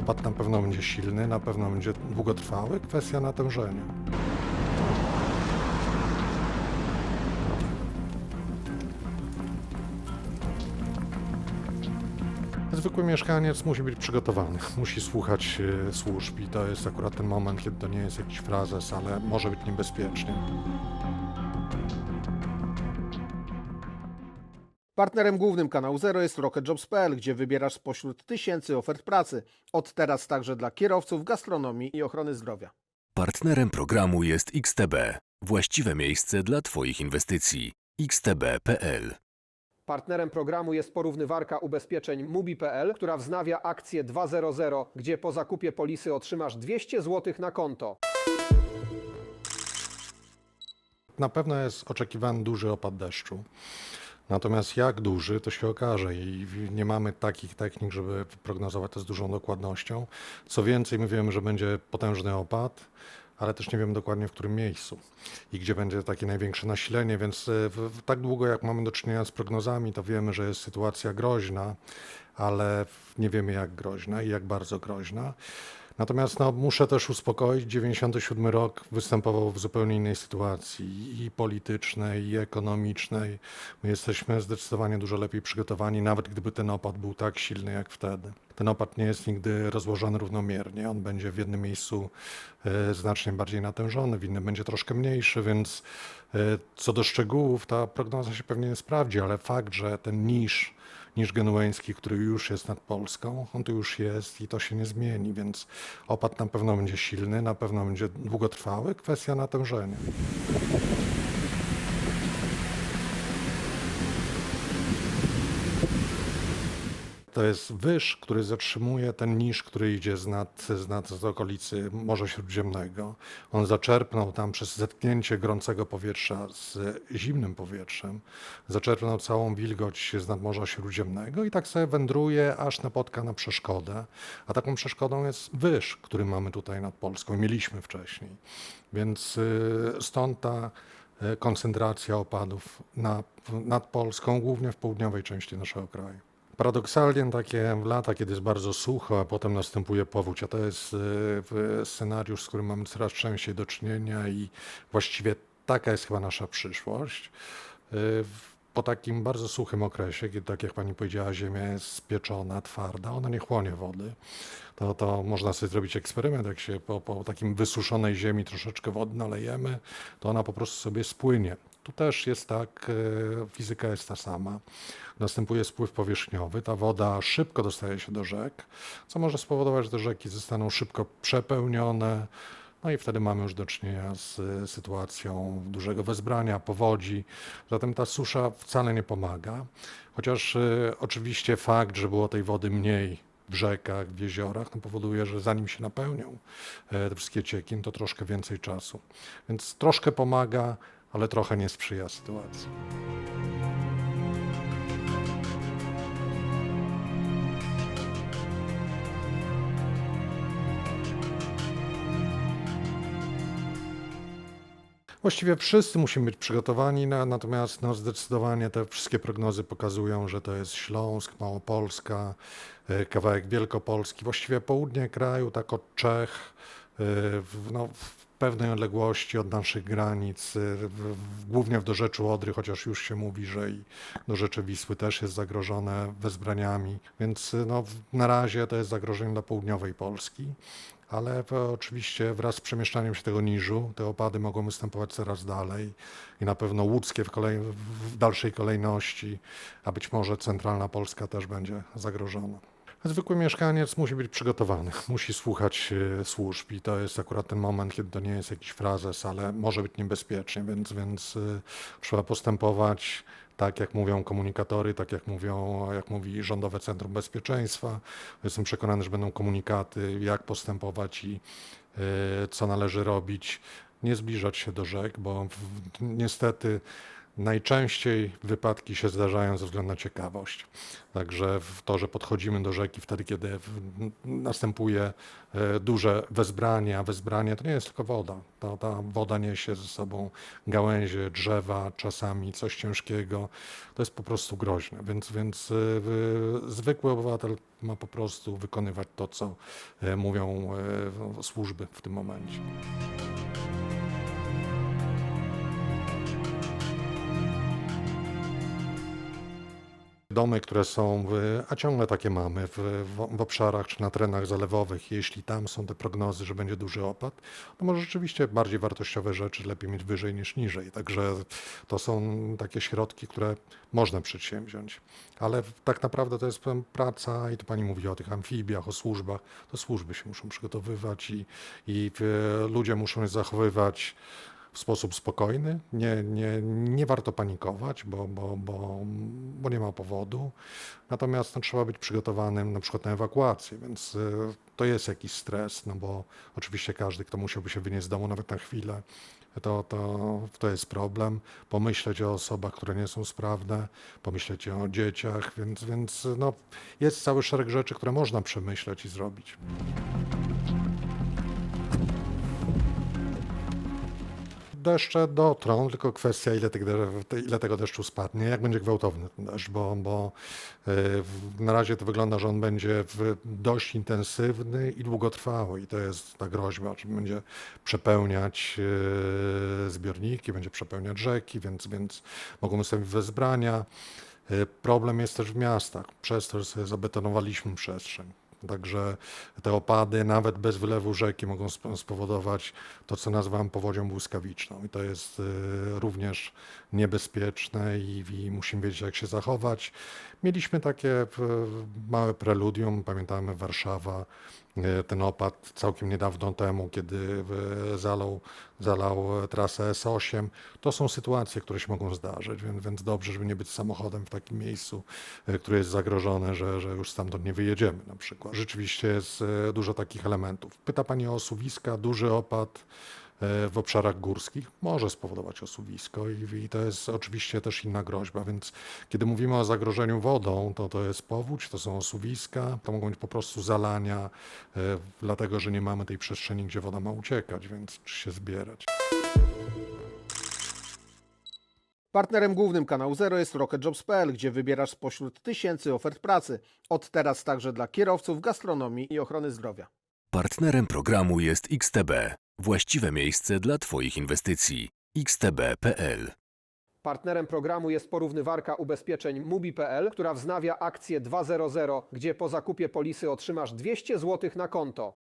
Opad na pewno będzie silny, na pewno będzie długotrwały. Kwestia natężenia. Zwykły mieszkaniec musi być przygotowany, musi słuchać e, służb i to jest akurat ten moment, kiedy to nie jest jakiś frazes, ale może być niebezpiecznie. Partnerem głównym kanału Zero jest RocketJobs.pl, gdzie wybierasz spośród tysięcy ofert pracy. Od teraz także dla kierowców, gastronomii i ochrony zdrowia. Partnerem programu jest XTB, właściwe miejsce dla Twoich inwestycji. xtb.pl Partnerem programu jest porównywarka ubezpieczeń Mubi.pl, która wznawia akcję 2.0.0, gdzie po zakupie polisy otrzymasz 200 zł na konto. Na pewno jest oczekiwany duży opad deszczu. Natomiast jak duży, to się okaże i nie mamy takich technik, żeby prognozować to z dużą dokładnością. Co więcej, my wiemy, że będzie potężny opad, ale też nie wiemy dokładnie w którym miejscu i gdzie będzie takie największe nasilenie, więc e, w, w, tak długo jak mamy do czynienia z prognozami, to wiemy, że jest sytuacja groźna, ale nie wiemy jak groźna i jak bardzo groźna. Natomiast no, muszę też uspokoić, 97 rok występował w zupełnie innej sytuacji i politycznej, i ekonomicznej. My jesteśmy zdecydowanie dużo lepiej przygotowani, nawet gdyby ten opad był tak silny jak wtedy. Ten opad nie jest nigdy rozłożony równomiernie, on będzie w jednym miejscu e, znacznie bardziej natężony, w innym będzie troszkę mniejszy, więc e, co do szczegółów ta prognoza się pewnie nie sprawdzi, ale fakt, że ten niż niż genueński, który już jest nad Polską. On tu już jest i to się nie zmieni, więc opad na pewno będzie silny, na pewno będzie długotrwały. Kwestia natężenia. To jest wyż, który zatrzymuje ten niż, który idzie z nad, z nad z okolicy Morza Śródziemnego. On zaczerpnął tam przez zetknięcie gorącego powietrza z zimnym powietrzem, zaczerpnął całą wilgoć z nad Morza Śródziemnego i tak sobie wędruje, aż napotka na przeszkodę. A taką przeszkodą jest wyż, który mamy tutaj nad Polską mieliśmy wcześniej. Więc y, stąd ta y, koncentracja opadów na, nad Polską, głównie w południowej części naszego kraju. Paradoksalnie takie lata, kiedy jest bardzo sucho, a potem następuje powódź, a to jest e, scenariusz, z którym mamy coraz częściej do czynienia i właściwie taka jest chyba nasza przyszłość. E, po takim bardzo suchym okresie, kiedy tak jak pani powiedziała, ziemia jest spieczona, twarda, ona nie chłonie wody, to, to można sobie zrobić eksperyment, jak się po, po takim wysuszonej ziemi troszeczkę wody nalejemy, to ona po prostu sobie spłynie. Tu też jest tak, e, fizyka jest ta sama. Następuje spływ powierzchniowy, ta woda szybko dostaje się do rzek, co może spowodować, że rzeki zostaną szybko przepełnione, no i wtedy mamy już do czynienia z e, sytuacją dużego wezbrania, powodzi. Zatem ta susza wcale nie pomaga. Chociaż e, oczywiście fakt, że było tej wody mniej w rzekach, w jeziorach, no powoduje, że zanim się napełnią te wszystkie cieki, no to troszkę więcej czasu. Więc troszkę pomaga, ale trochę nie sprzyja sytuacji. Właściwie wszyscy musimy być przygotowani, na, natomiast no, zdecydowanie te wszystkie prognozy pokazują, że to jest Śląsk, Małopolska, e, kawałek Wielkopolski, właściwie południe kraju, tak od Czech, e, no, pewnej odległości od naszych granic, e, w, głównie w dorzeczu Odry, chociaż już się mówi, że i dorzecze Wisły też jest zagrożone wezbraniami, więc no, w- na razie to jest zagrożenie dla południowej Polski ale to oczywiście wraz z przemieszczaniem się tego niżu te opady mogą występować coraz dalej i na pewno łódzkie w, kolej, w dalszej kolejności, a być może centralna Polska też będzie zagrożona. Zwykły mieszkaniec musi być przygotowany, musi słuchać e, służb i to jest akurat ten moment, kiedy to nie jest jakiś frazes, ale może być niebezpiecznie, więc, więc e, trzeba postępować tak, jak mówią komunikatory, tak jak, mówią, jak mówi Rządowe Centrum Bezpieczeństwa. Jestem przekonany, że będą komunikaty, jak postępować i e, co należy robić. Nie zbliżać się do rzek, bo niestety Najczęściej wypadki się zdarzają ze względu na ciekawość. Także to, że podchodzimy do rzeki wtedy, kiedy następuje e, duże wezbranie, a wezbranie to nie jest tylko woda. Ta, ta woda niesie ze sobą gałęzie, drzewa, czasami coś ciężkiego. To jest po prostu groźne, więc, więc e, zwykły obywatel ma po prostu wykonywać to, co e, mówią służby w tym momencie. Domy, które są, w, a ciągle takie mamy w, w, obszarach czy na terenach zalewowych, jeśli tam są te prognozy, że będzie duży opad, to może rzeczywiście bardziej wartościowe rzeczy lepiej mieć wyżej niż niżej. Także to są takie środki, które można przedsięwziąć. Ale tak naprawdę to jest praca, i tu pani mówi o tych amfibiach, o służbach, to służby się muszą przygotowywać i, i e, ludzie muszą się zachowywać w sposób spokojny. Nie, nie, nie warto panikować, bo, bo, bo, bo nie ma powodu. Natomiast no, trzeba być przygotowanym na przykład na ewakuację, więc y, to jest jakiś stres, no bo oczywiście każdy, kto musiałby się wynieść z domu nawet na chwilę, to, to, to jest problem. Pomyśleć o osobach, które nie są sprawne, pomyśleć o dzieciach, więc, więc no, jest cały szereg rzeczy, które można przemyśleć i zrobić. Deszcze dotrą, tylko kwestia ile, tych, ile tego deszczu spadnie, jak będzie gwałtowny ten deszcz, bo, bo w- na razie to wygląda, że on będzie dość intensywny i długotrwały i to jest ta groźba, że będzie przepełniać y, zbiorniki, będzie przepełniać rzeki, więc, więc mogą nastąpić wezbrania. Y, Problem jest też w miastach, przez to, że sobie zabetonowaliśmy przestrzeń. Także te opady, nawet bez wylewu rzeki, mogą sp- spowodować to, co nazywam powodzią błyskawiczną. I to jest y, również niebezpieczne i, i musimy wiedzieć, jak się zachować. Mieliśmy takie małe preludium, pamiętamy Warszawa, ten opad całkiem niedawno temu, kiedy y, zalał, zalał trasę S8. To są sytuacje, które się mogą zdarzyć, więc, więc dobrze, żeby nie być samochodem w takim miejscu, które jest zagrożone, że, że już stamtąd nie wyjedziemy na przykład. Rzeczywiście jest dużo takich elementów. Pyta Pani o osuwiska, duży opad w obszarach górskich może spowodować osuwisko i, i to jest oczywiście też inna groźba, więc kiedy mówimy o zagrożeniu wodą, to to jest powódź, to są osuwiska, to mogą być po prostu zalania, y, dlatego że nie mamy tej przestrzeni, gdzie woda ma uciekać, więc czy się zbierać. Partnerem głównym kanału Zero jest RocketJobs.pl, gdzie wybierasz spośród tysięcy ofert pracy. Od teraz także dla kierowców, gastronomii i ochrony zdrowia. Partnerem programu jest XTB, właściwe miejsce dla Twoich inwestycji. xtb.pl Partnerem programu jest porównywarka ubezpieczeń Mubi.pl, która wznawia akcję 2.00, gdzie po zakupie polisy otrzymasz 200 zł na konto.